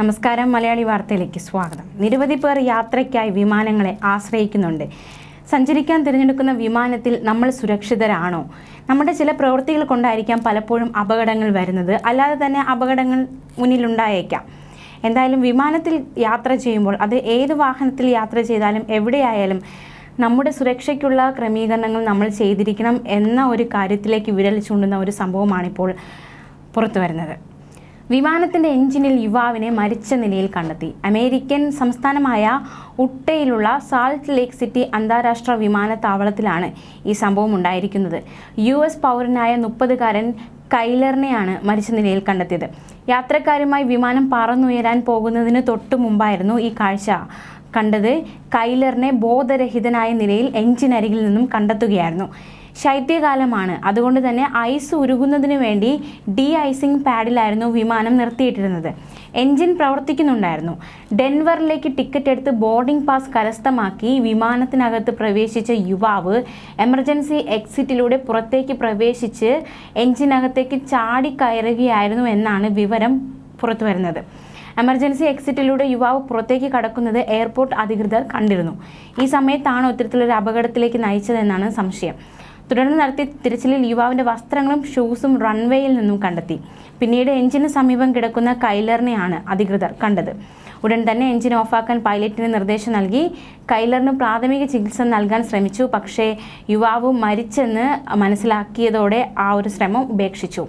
നമസ്കാരം മലയാളി വാർത്തയിലേക്ക് സ്വാഗതം. നിരവധി പേർ യാത്രയ്ക്കായി വിമാനങ്ങളെ ആശ്രയിക്കുന്നുണ്ട്. സഞ്ചരിക്കാൻ തിരഞ്ഞെടുക്കുന്ന വിമാനത്തിൽ നമ്മൾ സുരക്ഷിതരാണോ? നമ്മുടെ ചില പ്രവൃത്തികൾ കൊണ്ടായിരിക്കാം പലപ്പോഴും അപകടങ്ങൾ വരുന്നത്. അല്ലാതെ തന്നെ അപകടങ്ങൾ മുന്നിലുണ്ടായേക്കാം. എന്തായാലും വിമാനത്തിൽ യാത്ര ചെയ്യുമ്പോൾ അത് ഏത് വാഹനത്തിൽ യാത്ര ചെയ്താലും എവിടെയായാലും നമ്മുടെ സുരക്ഷയ്ക്കുള്ള ക്രമീകരണങ്ങൾ നമ്മൾ ചെയ്തിരിക്കണം എന്ന ഒരു കാര്യത്തിലേക്ക് വിരൽ ചൂണ്ടുന്ന ഒരു സംഭവമാണിപ്പോൾ പുറത്തു വരുന്നത് വിമാനത്തിന്റെ എഞ്ചിനിൽ യുവാവിനെ മരിച്ച നിലയിൽ കണ്ടെത്തി. അമേരിക്കൻ സംസ്ഥാനമായ ഉട്ടയിലുള്ള സാൾട്ട് ലേക്ക് സിറ്റി അന്താരാഷ്ട്ര വിമാനത്താവളത്തിലാണ് ഈ സംഭവം ഉണ്ടായിരിക്കുന്നത്. യു എസ് പൗരനായ മുപ്പതുകാരൻ കൈലറിനെയാണ് മരിച്ച നിലയിൽ കണ്ടെത്തിയത്. യാത്രക്കാരുമായി വിമാനം പറന്നുയരാൻ പോകുന്നതിന് തൊട്ടു മുമ്പായിരുന്നു ഈ കാഴ്ച കണ്ടത്. കൈലറിനെ ബോധരഹിതനായ നിലയിൽ എഞ്ചിനരികിൽ നിന്നും കണ്ടെത്തുകയായിരുന്നു. ശൈത്യകാലമാണ്. അതുകൊണ്ട് തന്നെ ഐസ് ഉരുകുന്നതിന് വേണ്ടി ഡി ഐസിംഗ് പാഡിലായിരുന്നു വിമാനം നിർത്തിയിട്ടിരുന്നത്. എൻജിൻ പ്രവർത്തിക്കുന്നുണ്ടായിരുന്നു. ഡെൻവറിലേക്ക് ടിക്കറ്റ് എടുത്ത് ബോർഡിംഗ് പാസ് കരസ്ഥമാക്കി വിമാനത്തിനകത്ത് പ്രവേശിച്ച യുവാവ് എമർജൻസി എക്സിറ്റിലൂടെ പുറത്തേക്ക് പ്രവേശിച്ച് എൻജിനകത്തേക്ക് ചാടിക്കയറുകയായിരുന്നു എന്നാണ് വിവരം പുറത്തു വരുന്നത്. എമർജൻസി എക്സിറ്റിലൂടെ യുവാവ് പുറത്തേക്ക് കടക്കുന്നത് എയർപോർട്ട് അധികൃതർ കണ്ടിരുന്നു. ഈ സമയത്താണ് ഇത്തരത്തിലൊരു അപകടത്തിലേക്ക് നയിച്ചതെന്നാണ് സംശയം. തുടർന്ന് നടത്തിയ തിരച്ചിലിൽ യുവാവിന്റെ വസ്ത്രങ്ങളും ഷൂസും റൺവേയിൽ നിന്നും കണ്ടെത്തി. പിന്നീട് എഞ്ചിന് സമീപം കിടക്കുന്ന കൈലറിനെയാണ് അധികൃതർ കണ്ടത്. ഉടൻ തന്നെ എഞ്ചിൻ ഓഫാക്കാൻ പൈലറ്റിന് നിർദ്ദേശം നൽകി. കൈലറിന് പ്രാഥമിക ചികിത്സ നൽകാൻ ശ്രമിച്ചു. പക്ഷേ യുവാവ് മരിച്ചെന്ന് മനസ്സിലാക്കിയതോടെ ആ ഒരു ശ്രമം ഉപേക്ഷിച്ചു.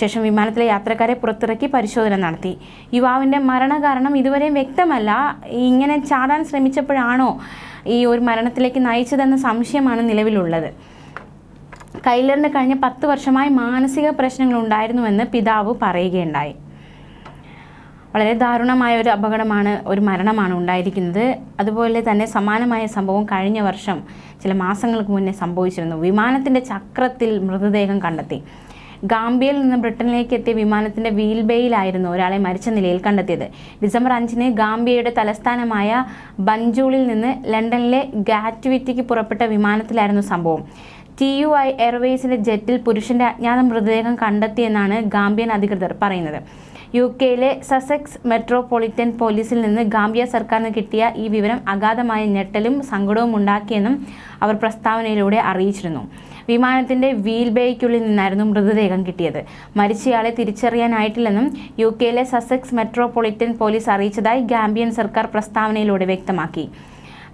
ശേഷം വിമാനത്തിലെ യാത്രക്കാരെ പുറത്തിറക്കി പരിശോധന നടത്തി. യുവാവിന്റെ മരണകാരണം ഇതുവരെയും വ്യക്തമല്ല. ഇങ്ങനെ ചാടാൻ ശ്രമിച്ചപ്പോഴാണോ ഈ ഒരു മരണത്തിലേക്ക് നയിച്ചതെന്ന സംശയമാണ് നിലവിലുള്ളത്. കൈലറിന് കഴിഞ്ഞ പത്ത് വർഷമായി മാനസിക പ്രശ്നങ്ങൾ ഉണ്ടായിരുന്നുവെന്ന് പിതാവ് പറയുകയുണ്ടായി. വളരെ ദാരുണമായ ഒരു അപകടമാണ് ഒരു മരണമാണ് ഉണ്ടായിരിക്കുന്നത്. അതുപോലെ തന്നെ സമാനമായ സംഭവം കഴിഞ്ഞ വർഷം ചില മാസങ്ങൾക്ക് മുന്നേ സംഭവിച്ചിരുന്നു. വിമാനത്തിന്റെ ചക്രത്തിൽ മൃതദേഹം കണ്ടെത്തി. ഗാംബിയയിൽ നിന്ന് ബ്രിട്ടനിലേക്ക് എത്തിയ വിമാനത്തിന്റെ വീൽ ബേയിലായിരുന്നു ഒരാളെ മരിച്ച നിലയിൽ കണ്ടെത്തിയത്. ഡിസംബർ അഞ്ചിന് ഗാംബിയയുടെ തലസ്ഥാനമായ ബഞ്ചൂളിൽ നിന്ന് ലണ്ടനിലെ ഗാറ്റ്വിറ്റിക്ക് പുറപ്പെട്ട വിമാനത്തിലായിരുന്നു സംഭവം. ടി യു ഐ എയർവേസിന്റെ ജെറ്റിൽ പുരുഷന്റെ അജ്ഞാത മൃതദേഹം കണ്ടെത്തിയെന്നാണ് ഗാംബിയൻ അധികൃതർ പറയുന്നത്. യു കെയിലെ സസെക്സ് മെട്രോപൊളിറ്റൻ പോലീസിൽ നിന്ന് ഗാംബിയ സർക്കാരിന് കിട്ടിയ ഈ വിവരം അഗാധമായ ഞെട്ടലും സങ്കടവും ഉണ്ടാക്കിയെന്നും അവർ പ്രസ്താവനയിലൂടെ അറിയിച്ചിരുന്നു. വിമാനത്തിന്റെ വീൽ ബേയ്ക്കുള്ളിൽ നിന്നായിരുന്നു മൃതദേഹം കിട്ടിയത്. മരിച്ചയാളെ തിരിച്ചറിയാനായിട്ടില്ലെന്നും യു കെയിലെ സസെക്സ് മെട്രോപൊളിറ്റൻ പോലീസ് അറിയിച്ചതായി ഗാംബിയൻ സർക്കാർ പ്രസ്താവനയിലൂടെ വ്യക്തമാക്കി.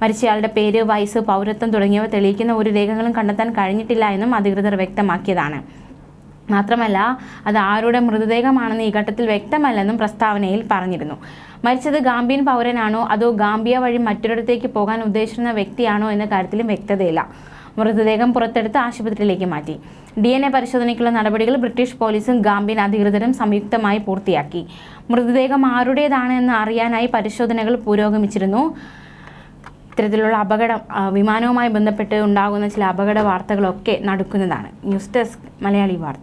മരിച്ചയാളുടെ പേര് വയസ്സ് പൗരത്വം തുടങ്ങിയവ തെളിയിക്കുന്ന ഒരു രേഖകളും കണ്ടെത്താൻ കഴിഞ്ഞിട്ടില്ല എന്നും അധികൃതർ വ്യക്തമാക്കിയതാണ്. മാത്രമല്ല അത് ആരുടെ മൃതദേഹമാണെന്ന് ഈ ഘട്ടത്തിൽ വ്യക്തമല്ലെന്നും പ്രസ്താവനയിൽ പറഞ്ഞിരുന്നു. മരിച്ചത് ഗാംബിയൻ പൗരനാണോ അതോ ഗാംബിയ വഴി മറ്റൊരിടത്തേക്ക് പോകാൻ ഉദ്ദേശിക്കുന്ന വ്യക്തിയാണോ എന്ന കാര്യത്തിലും വ്യക്തതയില്ല. മൃതദേഹം പുറത്തെടുത്ത് ആശുപത്രിയിലേക്ക് മാറ്റി. ഡി എൻ എ പരിശോധനയ്ക്കുള്ള നടപടികൾ ബ്രിട്ടീഷ് പോലീസും ഗാംബിയൻ അധികൃതരും സംയുക്തമായി പൂർത്തിയാക്കി. മൃതദേഹം ആരുടേതാണ് എന്ന് അറിയാനായി പരിശോധനകൾ പുരോഗമിച്ചിരുന്നു. ഇത്തരത്തിലുള്ള അപകടം വിമാനവുമായി ബന്ധപ്പെട്ട് ഉണ്ടാകുന്ന ചില അപകട വാർത്തകളൊക്കെ നടക്കുന്നതാണ്. ന്യൂസ് ഡെസ്ക് മലയാളി വാർത്ത.